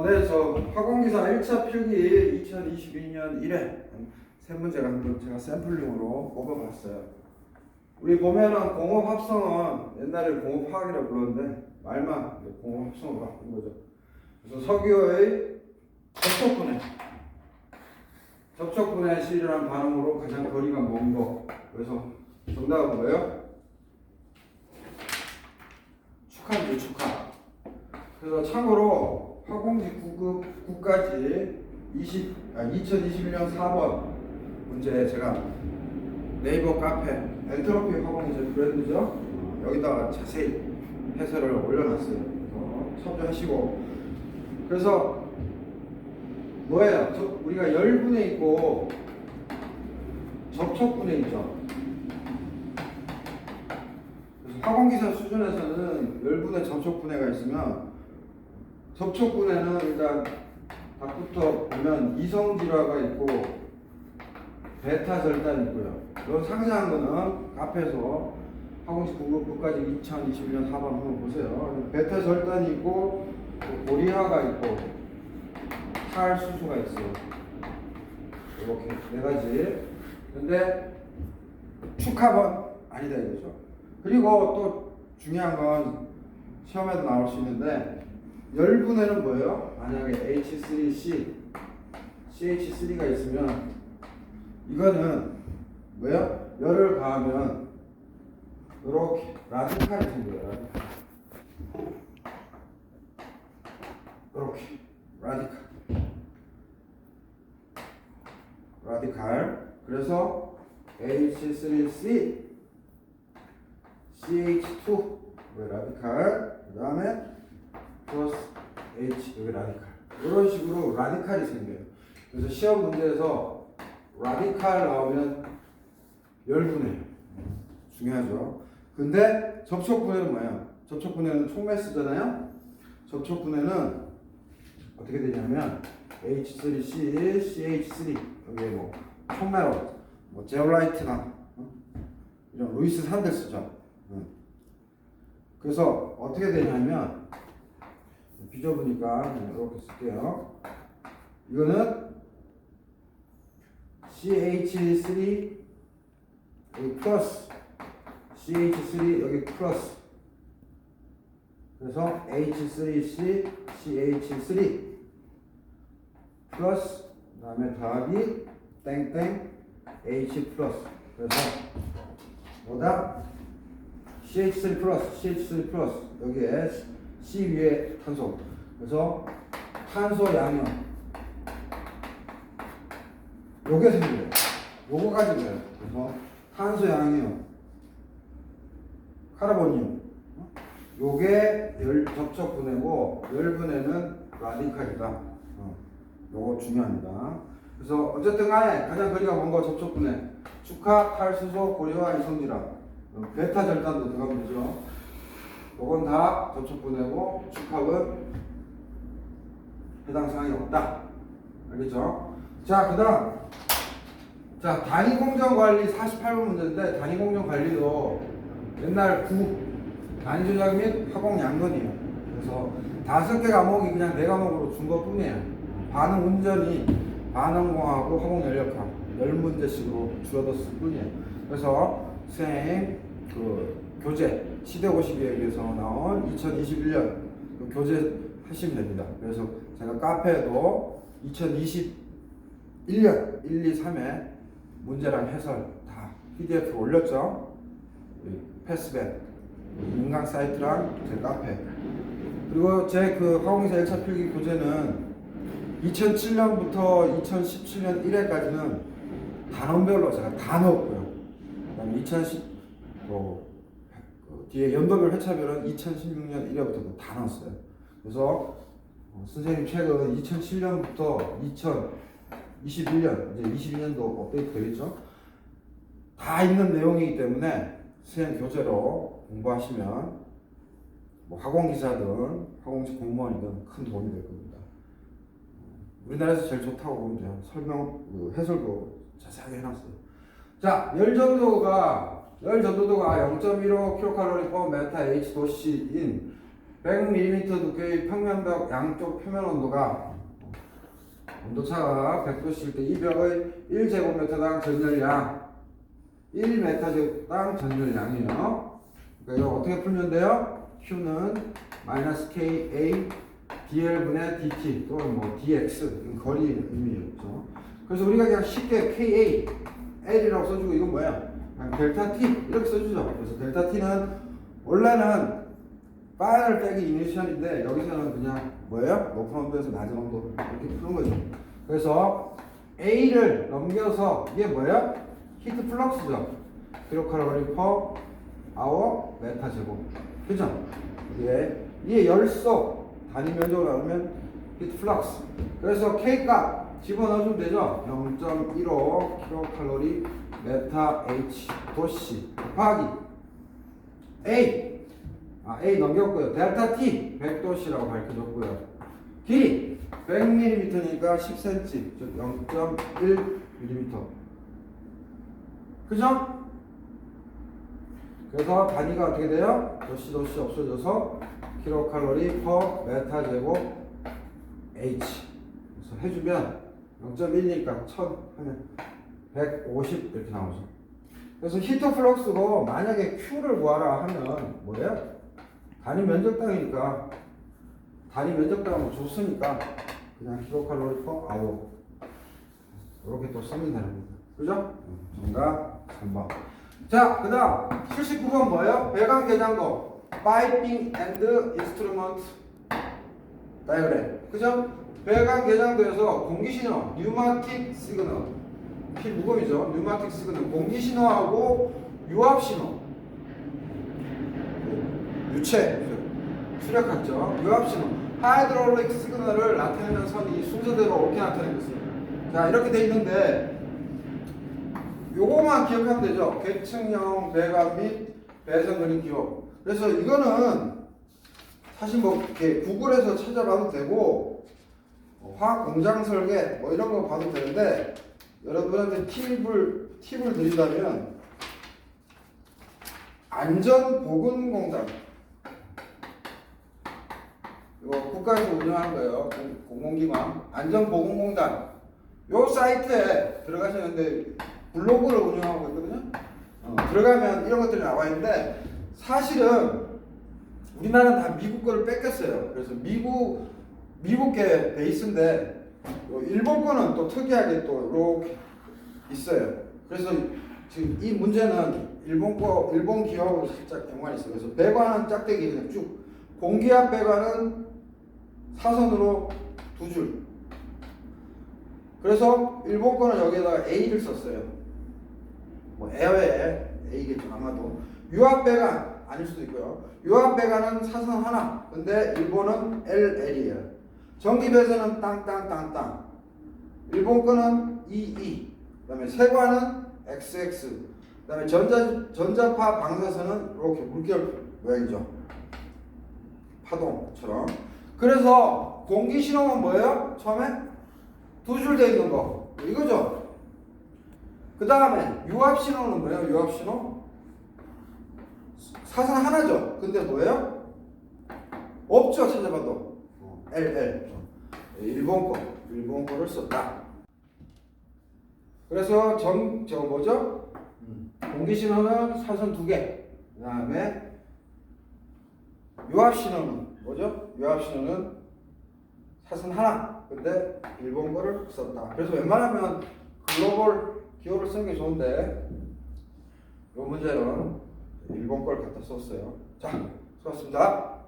어, 네, 저 화공기사 1차 필기 2022년 1회 세 문제가 한번 제가 샘플링으로 뽑아봤어요. 우리 보면은 공업 합성은 옛날에 공업 화학이라고 불렀는데 말만 공업 합성으로 바꾼 거죠. 그래서 석유의 접촉분해 접촉분해 실이라는 반응으로 가장 거리가 먼 거. 그래서 정답은 뭐예요? 축하입니다, 축하. 그래서 참고로 화공지 9급 9까지 20, 아, 2021년 4번 문제 제가 네이버 카페 엔트로피 화공지 브랜드죠. 어, 여기다가 자세히 해설을 올려놨어요. 그래서 참조하시고 그래서 뭐예요? 저, 우리가 열분에 있고 접촉분에 있죠. 그래서 화공기사 수준에서는 열분의 접촉분해가 있으면 접촉분해는 일단 답부터 보면 이성질화가 있고 베타 절단 있고요. 이건 상세한 거는 카페에서 학원식 공급부까지 2021년 4번 한번 보세요. 베타 절단이 있고 또 고리화가 있고 탈수소가 있어요. 이렇게 네 가지. 근데 축합은 아니다 이거죠. 그리고 또 중요한 건 시험에도 나올 수 있는데 열분해는 뭐예요? 만약에 H3C, CH3가 있으면 이거는 뭐예요? 열을 가하면 이렇게 라디칼이 생겨요. 이렇게 라디칼. 라디칼. 그래서 H3C, CH2 왜 라디칼. 그 다음에 플러스 H 여기 라디칼 이런 식으로 라디칼이 생겨요. 그래서 시험 문제에서 라디칼 나오면 열분해요. 중요하죠. 근데 접촉분해는 뭐예요? 접촉분해는 총매스잖아요. 접촉분해는 어떻게 되냐면 H3C, CH3 여기에 뭐 총매로 뭐 제올라이트나 어? 이런 루이스 산데스죠. 응. 그래서 어떻게 되냐면 빚어보니까 이렇게 쓸게요. 이거는 CH3 여기 플러스 CH3 여기 플러스 그래서 H3C CH3 플러스 그 다음에 답이 땡땡 H 플러스 그래서 뭐다? CH3 플러스 CH3 플러스 여기에 C 위에 탄소. 그래서 탄소 양이온. 요게 생겨요. 요거 가지고요. 그래서 탄소 양이온. 카르보니움. 어? 요게 열 접촉 분해고 열 분해는 라디칼이다. 어. 요거 중요합니다. 그래서 어쨌든 간에 가장 거리가 먼 거 접촉 분해. 축하, 탈수소, 고리와 이성질화. 어, 베타 절단도 들어가면 되죠. 요건 다 접촉분해고 축합은 해당 사항이 없다. 알겠죠? 자, 그 다음. 자, 단위공정관리 48번 문제인데, 단위공정관리도 옛날 구, 단위조작 및 화공 양건이에요. 그래서 다섯 개 과목이 그냥 네 과목으로 준 것 뿐이에요. 반응 운전이 반응공하고 화공 연력학 열 문제씩으로 줄어들었을 뿐이에요. 그래서 선생님, 그, 교재 시대고시기에 의해서 나온 2021년 그 교재 하시면 됩니다. 그래서 제가 카페에도 2021년 1, 2, 3회 문제랑 해설 다 PDF 올렸죠. 패스백 인강 사이트랑 제 카페 그리고 제 그 화공사 1차 필기 교재는 2007년부터 2017년 1회까지는 단원별로 제가 다 넣었고요. 그다음에 2010 뭐, 그 뒤에 연도별 회차별은 2016년 1회부터 다 넣었어요. 그래서 어, 선생님 최근 2007년부터 2021년 이제 22년도 업데이트 되겠죠? 다 있는 내용이기 때문에 선생님 교재로 공부하시면 뭐 학원기사든 학원직 공무원이든 큰 도움이 될 겁니다. 우리나라에서 제일 좋다고 보면 돼요. 설명, 그 해설도 자세하게 해놨어요. 자, 열 전도가 열 전도도가 0.15 킬로칼로리 퍼 메타 H 도시인 100mm 두께의 평면벽 양쪽 표면 온도가 온도차가 100도씨일 때 이 벽의 1제곱미터당 전열량 1m당 전열량이에요. 그러니까 이거 어떻게 풀면 돼요? Q는 마이너스 KA dl분의 dt 또는 뭐 dx 이건 거리 의미였죠. 그래서 우리가 그냥 쉽게 KA L이라고 써주고 이건 뭐야? 델타 T 이렇게 써주죠. 그래서 델타 T는 원래는 파이널 빼기 이니셜인데 여기서는 그냥 뭐예요? 높은 온도에서 낮은 온도 이렇게 푸는 거죠. 그래서 A를 넘겨서 이게 뭐예요? 히트 플럭스죠. 킬로칼로리 퍼 아워 메타 제곱. 그죠? 이게 이게 열속 단위 면적으로 나오면 히트 플럭스. 그래서 K 값 집어넣어주면 되죠. 0.15 킬로칼로리 메타 H 도시 곱하기 A 아, A 넘겼고요. 델타 T 100도씨라고 밝혀줬고요. 길이 100mm니까 10cm, 즉 0.1mm. 그죠? 그래서 단위가 어떻게 돼요? 도씨 도씨 없어져서 킬로칼로리 퍼 메타 제곱 H. 그래서 해주면 0.1이니까 1000 하면 150 이렇게 나오죠. 그래서 히터 플럭스고 만약에 Q를 구하라 하면 뭐예요? 단위 면적당이니까 단위 면적당은 좋으니까 그냥 킬로칼로리 퍼 아워 이렇게 또 쓰면 되는 겁니다. 그죠? 정답 3번. 자, 그 다음 79번 뭐예요? 배관 개장도 파이핑 앤드 인스트루먼트 다이그램 그죠? 배관 개장도에서 공기 신호 뉴마틱 시그널 피 무검이죠. 뉴마틱 시그널 공기 신호하고 유압 신호 유체 수력학죠. 유압 신호 하이드롤릭 시그널을 나타내는 선이 순서대로 이렇게 나타내고 있습니다. 자 이렇게 돼 있는데 요거만 기억하면 되죠. 계층형 배관 및 배선 그림 기호. 그래서 이거는 사실 뭐 이렇게 구글에서 찾아봐도 되고 어, 화학 공장 설계 뭐 이런 거 봐도 되는데 여러분한테 팁을 팁을 드린다면 안전보건공단 이거 국가에서 운영하는 거예요. 공- 공공기관 안전보건공단 요 사이트에 들어가시는데 블로그를 운영하고 있거든요. 어, 들어가면 이런 것들이 나와 있는데 사실은 우리나라는 다 미국 거를 뺏겼어요. 그래서 미국 미국계 베이스인데 요 일본 거는 또 특이하게 또 이렇게 있어요. 그래서 지금 이 문제는 일본 거 일본 기업하고 살짝 연관이 있어요. 그래서 배관은 짝대기 그냥 쭉 공기압 배관은 사선으로 두 줄. 그래서 일본 거는 여기에다가 A를 썼어요. 뭐 에어에 A겠죠 아마도. 유압 배관 아닐 수도 있고요. 유압 배관은 사선 하나. 근데 일본은 LL이에요. 전기 배선은 땅땅땅땅. 일본 거는 EE. 그 다음에 세관은 XX. 그 다음에 전자 전자파 방사선은 이렇게 물결 모양이죠. 파동처럼. 그래서 공기 신호는 뭐예요? 처음에 두 줄 돼 있는 거 이거죠. 그 다음에 유압 신호는 뭐예요? 유압 신호 사선 하나죠. 근데 뭐예요? 없죠. 찾아봐도 어, LL 일본 거 일본 거를 썼다. 그래서 정 저 뭐죠? 음, 공기 신호는 사선 두 개. 그 다음에 유압 신호는 뭐죠? 유압 신호는 사선 하나. 근데 일본 거를 썼다. 그래서 웬만하면 글로벌 기호를 쓰는 게 좋은데 이 문제는 일본 걸 갖다 썼어요. 자, 수고하셨습니다.